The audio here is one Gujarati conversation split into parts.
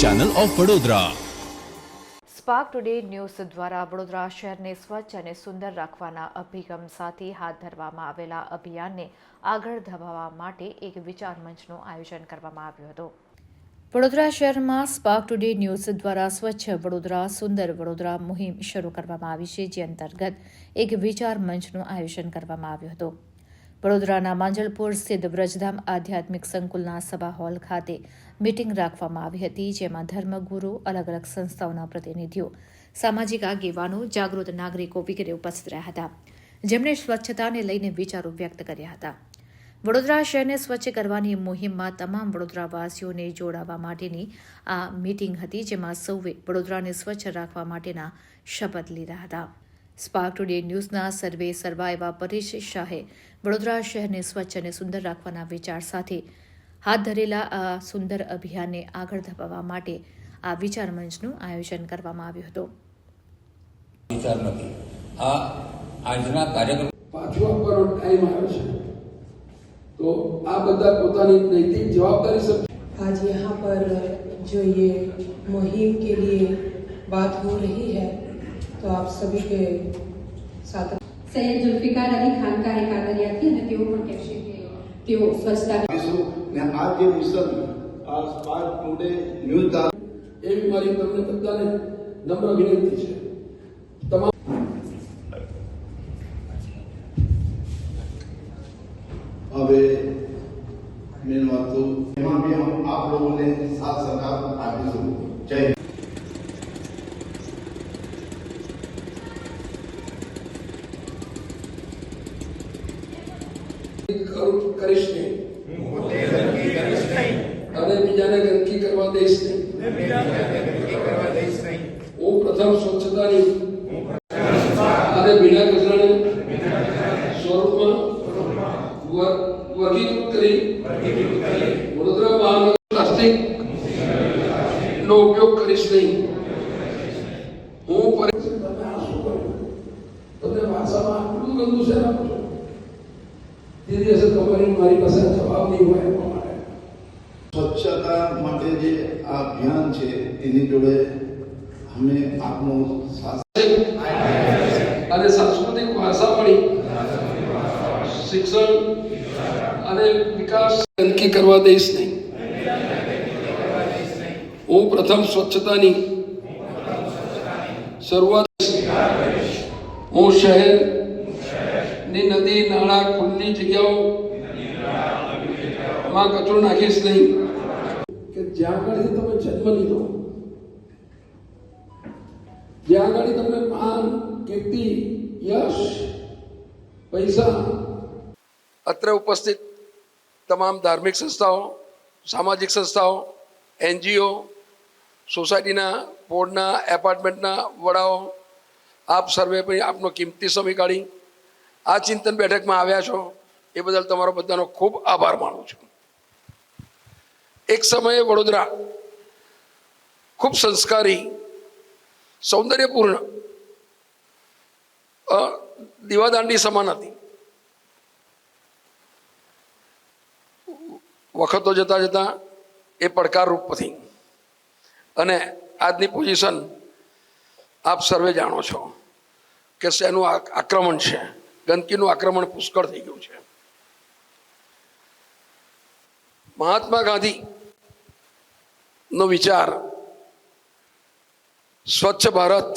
Channel of Vadodara spark today news દ્વારા વડોદરા શહેરને સ્વચ્છ અને સુંદર રાખવાના અભિગમ સાથે હાથ ધરવામાં આવેલા અભિયાનને આગળ ધપાવવા માટે એક વિચાર મંચનું આયોજન કરવામાં આવ્યું હતું. વડોદરા શહેરમાં સ્પાર્ક ટુડે ન્યૂઝ દ્વારા સ્વચ્છ વડોદરા સુંદર વડોદરા મુહિમ શરૂ કરવામાં આવી છે જે અંતર્ગત એક વિચાર મંચનું આયોજન કરવામાં આવ્યું હતું. વડોદરાના માંજલપુર સ્થિત વ્રજધામ આધ્યાત્મિક સંકુલના સભા હોલ ખાતે મીટિંગ રાખવામાં આવી હતી, જેમાં ધર્મગુરુ, અલગ અલગ સંસ્થાઓના પ્રતિનિધિઓ, સામાજિક આગેવાનો, જાગૃત નાગરિકો વગેરે ઉપસ્થિત રહ્યા હતા. જેમણે સ્વચ્છતાને લઈને વિચારો વ્યક્ત કર્યા હતા. વડોદરા શહેરને સ્વચ્છ કરવાની મુહિમમાં તમામ વડોદરાવાસીઓને જોડાવા માટેની આ મીટિંગ હતી, જેમાં સૌએ વડોદરાને સ્વચ્છ રાખવા માટેના શપથ લીધા હતા. સ્પાર્ક ટુડે ન્યૂઝના સર્વે સર્વા એવા પરેશ શાહે વડોદરા શહેરને સ્વચ્છ અને સુંદર રાખવાના વિચાર સાથે હાથ ધરેલા આ સુંદર અભિયાનને આગળ ધપાવવા માટે આ વિચાર મંચનું આયોજન કરવામાં આવ્યું હતું વિચાર નથી આ આજના કાર્યક્રમ પાછું આપવાનો ટાઈમ આવ્યો છે તો આ બધા પોતાની નૈતિક જવાબદારી સમજી आज यहाँ पर जो ये मुहिम के लिए बात हो रही है तो आप सभी के साथ સૈયદ જુલ્ફિકાર અલી ખાનકાહે કાગરિયાથી અને તેઓ પણ કહેશે કે તેઓ સ્વચ્છતા આપીશું ને આ જે મિશન આ સ્પાર્ક ટુડે ન્યૂઝ દ્વારા એવી મારી તમને બધાને નમ્ર વિનંતી છે અને ભીના કચરાને સ્વરૂપમાં વર્ગીકૃત કરી વડોદરા પ્લાસ્ટિક નો ઉપયોગ કરીશ નહીં હું પર- તમે આ શું કર્યું? તમે ભાષામાં આટલું ગંદુ શેર આપો છો તે દિવસે તમારી મારી પાસે જવાબ નહીં હોય સ્વચ્છતા માટે જે આ અભિયાન છે એની જોડે અમે આપનો સાથ અને સાંસ્કૃતિક વારસાવાળી શિક્ષણ અને વિકાસ ગંદકી કરવા દઈશ નહીં. હું પ્રથમ સ્વચ્છતાની શરૂઆત હું શહેરની નદી નાળા ખુલ્લી જગ્યાઓ માં કચરો નાખીશ નહીં. કે જ્યાં આગળ તમે જન્મ લીધો. જ્યાં આગળ તમને માન, કીર્તિ, યશ, પૈસા. અત્રે ઉપસ્થિત તમામ ધાર્મિક સંસ્થાઓ, સામાજિક સંસ્થાઓ, એનજીઓ, સોસાયટીના બોર્ડના, એપાર્ટમેન્ટના વડાઓ, આપ સર્વે પણ આપનો કિંમતી સમય કાઢી આ ચિંતન બેઠકમાં આવ્યા છો. એ બદલ તમારો બધાનો ખૂબ આભાર માનું છું. એક સમયે વડોદરા ખૂબ સંસ્કારી, સૌંદર્યપૂર્ણ દીવાદાંડી સમાન હતી. વખતો જતા જતા એ પડકારરૂપ હતી અને આજની પોઝિશન આપ સર્વે જાણો છો કે શેનું આક્રમણ છે. ગંદકીનું આક્રમણ પુષ્કળ થઈ ગયું છે. મહાત્મા ગાંધી નો વિચાર. સ્વચ્છ ભારત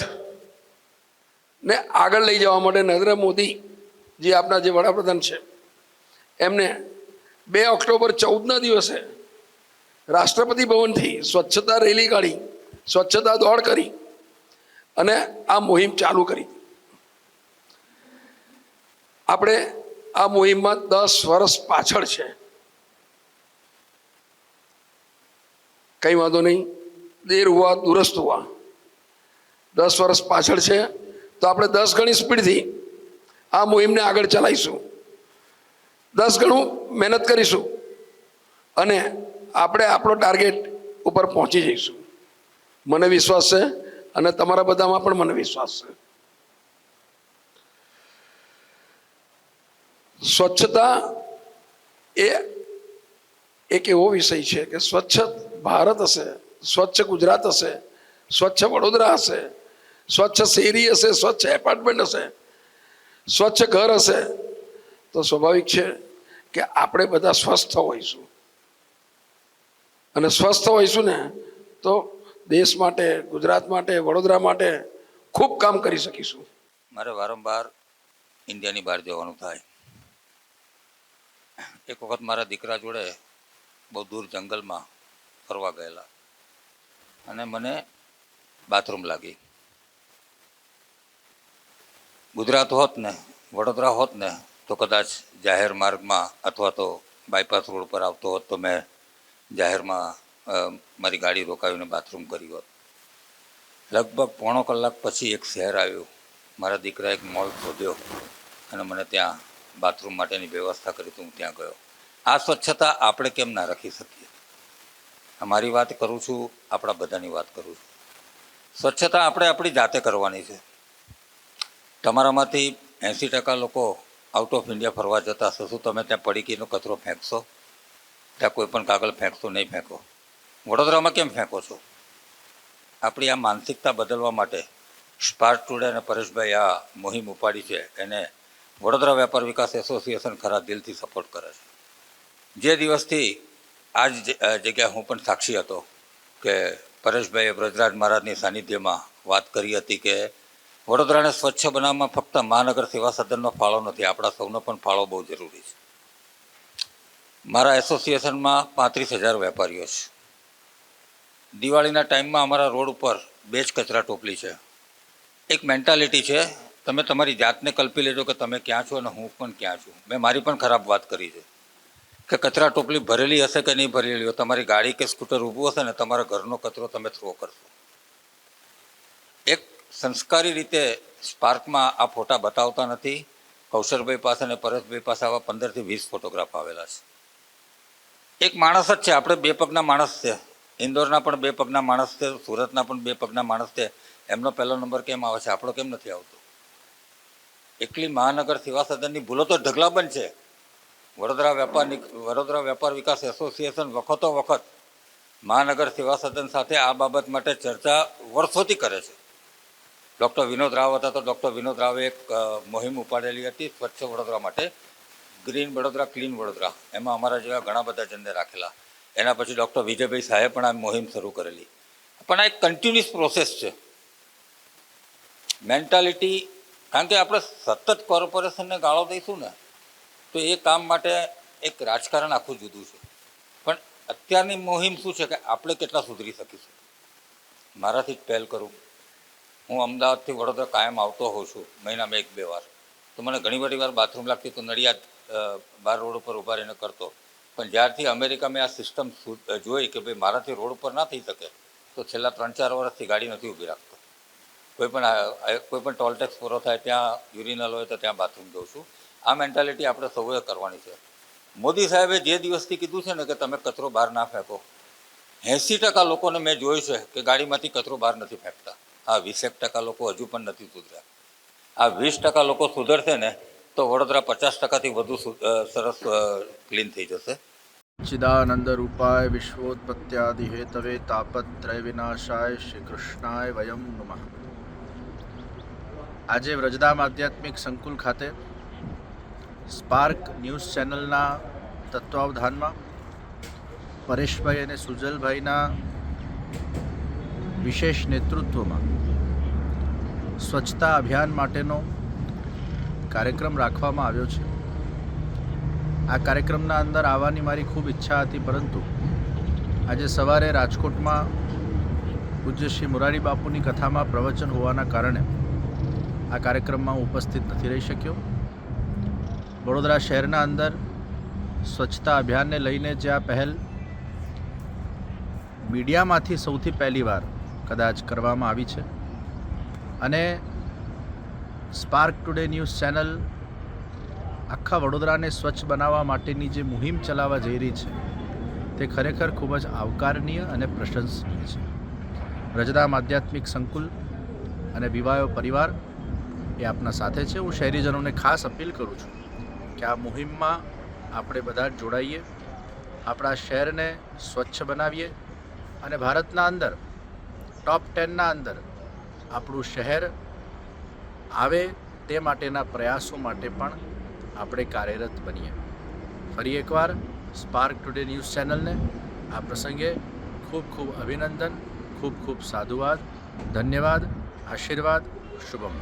ને આગળ લઈ જવા માટે નરેન્દ્ર મોદી જે આપણા જે વડાપ્રધાન છે, એમને બે ઓક્ટોબર ચૌદના દિવસે રાષ્ટ્રપતિ ભવનથી સ્વચ્છતા રેલી કાઢી, સ્વચ્છતા દોડ કરી અને આ મુહિમ ચાલુ કરી. આપણે આ મુહિમમાં દસ વર્ષ પાછળ છે. કઈ વાંધો નહીં. દેર હુઆ દુરસ્ત હુઆ દસ વર્ષ પાછળ છે, તો આપણે દસ ગણી સ્પીડથી આ મુહિમને આગળ ચલાવીશું. દસ ગણું મહેનત કરીશું અને આપણે આપણો ટાર્ગેટ ઉપર પહોંચી જઈશું. મને વિશ્વાસ છે અને તમારા બધામાં પણ મને વિશ્વાસ છે. સ્વચ્છતા એ એક એવો વિષય છે કે સ્વચ્છ ભારત હશે, સ્વચ્છ ગુજરાત હશે, સ્વચ્છ વડોદરા હશે, સ્વચ્છ શેરી હશે, સ્વચ્છ એપાર્ટમેન્ટ હશે, સ્વચ્છ ઘર હશે, તો સ્વાભાવિક છે કે આપણે બધા સ્વસ્થ હોઈશું. અને સ્વસ્થ હોઈશું ને, તો દેશ માટે, ગુજરાત માટે, વડોદરા માટે ખૂબ કામ કરી શકીશું. મારે વારંવાર ઇન્ડિયાની બહાર જવાનું થાય. એક વખત મારા દીકરા જોડે બહુ દૂર જંગલમાં ફરવા ગયેલા. અને મને બાથરૂમ લાગી. ગુજરાત હોત ને, વડોદરા હોત ને, તો કદાચ જાહેર માર્ગમાં અથવા તો બાયપાસ રોડ પર આવતો હોત તો મેં જાહેરમાં મારી ગાડી રોકાવીને બાથરૂમ કર્યું હોત. લગભગ પોણો કલાક પછી એક શહેર આવ્યું. મારા દીકરા એક મોલ શોધ્યો અને મને ત્યાં બાથરૂમ માટેની વ્યવસ્થા કરી તો હું ત્યાં ગયો. આ સ્વચ્છતા આપણે કેમ ના રાખી શકીએ? મારી વાત કરું છું, આપણા બધાની વાત કરું છું. સ્વચ્છતા આપણે આપણી જાતે કરવાની છે. તમારામાંથી એંસી ટકા લોકો આઉટ ઓફ ઇન્ડિયા ફરવા જતા હશો. શું તમે ત્યાં પડીકીનો કચરો ફેંકશો? ત્યાં કોઈ પણ કાગળ ફેંકશો, નહીં ફેંકો. વડોદરામાં કેમ ફેંકો છો? આપણી આ માનસિકતા બદલવા માટે સ્પાર્ક ટુડે અને પરેશભાઈ આ મુહિમ ઉપાડી છે. એને વડોદરા વેપાર વિકાસ એસોસિએશન ખરા દિલથી સપોર્ટ કરે છે. જે દિવસથી આ જ જગ્યાએ હું પણ સાક્ષી હતો કે પરેશભાઈએ બ્રજરાજ મહારાજની સાનિધ્યમાં વાત કરી હતી કે વડોદરાને સ્વચ્છ બનાવવામાં ફક્ત મહાનગર સેવા સદનનો ફાળો નથી, આપણા સૌનો પણ ફાળો બહુ જરૂરી છે. મારા એસોસિએશનમાં પાંત્રીસ હજાર વેપારીઓ છે. દિવાળીના ટાઈમમાં અમારા રોડ ઉપર બે જ કચરા ટોપલી છે. એક મેન્ટાલિટી છે, તમે તમારી જાતને કલ્પી લેજો કે તમે ક્યાં છો અને હું પણ ક્યાં છું. મેં મારી પણ ખરાબ વાત કરી છે. કે કચરા ટોપલી ભરેલી હશે કે નહીં ભરેલી હોય? તમારી ગાડી કે સ્કૂટર ઊભું હશે ને તમારા ઘરનો કચરો તમે થ્રો કરશો. એક સંસ્કારી રીતે સ્પાર્કમાં આ ફોટા બતાવતા નથી. કૌશરભાઈ પાસે અને પરેશભાઈ પાસે આવા પંદરથી વીસ ફોટોગ્રાફ આવેલા છે. એક માણસ જ છે, આપણે બે પગના માણસ છે. ઇન્દોરના પણ બે પગના માણસ છે, સુરતના પણ બે પગના માણસ છે. એમનો પહેલો નંબર કેમ આવે છે? આપણો કેમ નથી આવતો? એકલી મહાનગર સેવા સદનની ભૂલો તો ઢગલાબંધ છે. વડોદરા વેપાર વડોદરા વેપાર વિકાસ એસોસિએશન વખતો વખત મહાનગર સેવા સદન સાથે આ બાબત માટે ચર્ચા વર્ષોથી કરે છે. ડૉક્ટર વિનોદ રાવ હતા. તો ડૉક્ટર વિનોદ રાવે એક મોહિમ ઉપાડેલી હતી સ્વચ્છ વડોદરા માટે. Green Vadodara, clean Vadodara. એમાં અમારા જેવા ઘણા બધા જણને રાખેલા. એના પછી ડૉક્ટર વિજયભાઈ શાહે પણ આ મોહિમ શરૂ કરેલી. પણ આ એક કન્ટિન્યુઅસ પ્રોસેસ છે. મેન્ટાલિટી કારણ કે આપણે સતત કોર્પોરેશનને ગાળો દઈશું ને તો એ કામ માટે એક રાજકારણ આખું જુદું છે. પણ અત્યારની મુહિમ શું છે કે આપણે કેટલા સુધરી શકીશું? મારાથી જ પહેલ કરું. હું અમદાવાદથી વડોદરા કાયમ આવતો હોઉં છું, મહિનામાં એક બે વાર. તો મને ઘણી બધી વાર બાથરૂમ લાગતી તો નડિયાદ બાર રોડ ઉપર ઊભા રહીને કરતો. પણ જ્યારથી અમેરિકા મેં આ સિસ્ટમ જોઈ કે ભાઈ મારાથી રોડ ઉપર ના થઈ શકે, તો છેલ્લા ત્રણ ચાર વર્ષથી ગાડી નથી ઊભી રાખતો. કોઈ પણ કોઈ પણ પૂરો થાય, ત્યાં યુરિનલ હોય તો ત્યાં બાથરૂમ જઉં છું. આ મેન્ટાલિટી આપણે સૌએ કરવાની છે. મોદી સાહેબે જે દિવસથી કીધું છે ને કે તમે કચરો બહાર ના ફેંકો. એંસી ટકા લોકોને મેં જોયું છે કે ગાડીમાંથી કચરો બહાર નથી ફેંકતા. આ વીસેક ટકા લોકો હજુ પણ નથી સુધર્યા. આ વીસ ટકા લોકો સુધરશે ને તો વડોદરા પચાસ ટકાથી વધુ સરસ ક્લીન થઈ જશે. ચિદાનંદરૂપાય વિશ્વોત્પત્યાદિ હેતવે તાપત્રય વિનાશાય શ્રીકૃષ્ણાય વયમ નમઃ. આજે વ્રજધામ આધ્યાત્મિક સંકુલ ખાતે સ્પાર્ક ન્યૂઝ ચેનલના તત્વાવધાનમાં પરેશભાઈ અને સુજલભાઈના વિશેષ નેતૃત્વમાં સ્વચ્છતા અભિયાન માટેનો કાર્યક્રમ રાખવામાં આવ્યો છે. આ કાર્યક્રમના અંદર આવવાની મારી ખૂબ ઈચ્છા હતી, પરંતુ આજે સવારે રાજકોટમાં પૂજ્ય શ્રી મુરારી બાપુની કથામાં પ્રવચન હોવાના કારણે આ કાર્યક્રમમાં હું ઉપસ્થિત નથી રહી શક્યો. વડોદરા શહેરના અંદર સ્વચ્છતા અભિયાનને લઈને જે આ પહેલ મીડિયામાંથી સૌથી પહેલી વાર કદાચ કરવામાં આવી છે. અને સ્પાર્ક ટુડે ન્યૂઝ ચેનલ આખા વડોદરાને સ્વચ્છ બનાવવા માટેની જે મુહિમ ચલાવવા જઈ રહી છે, તે ખરેખર ખૂબ જ આવકારનીય અને પ્રશંસનીય છે. રજદામ આધ્યાત્મિક સંકુલ અને વિવાયો પરિવાર એ આપના સાથે છે હું શહેરીજનોને ખાસ અપીલ કરું છું કે આ મુહિમમાં આપણે બધા જોડાઈએ, આપણા શહેરને સ્વચ્છ બનાવીએ અને ભારતના અંદર ટોપ ટેનના અંદર આપણું શહેર આવે તે માટેના પ્રયાસો માટે પણ આપણે કાર્યરત બનીએ ફરી એકવાર સ્પાર્ક ટુડે ન્યૂઝ ચેનલને આ પ્રસંગે ખૂબ ખૂબ અભિનંદન, ખૂબ ખૂબ સાધુવાદ, ધન્યવાદ, આશીર્વાદ શુભમ.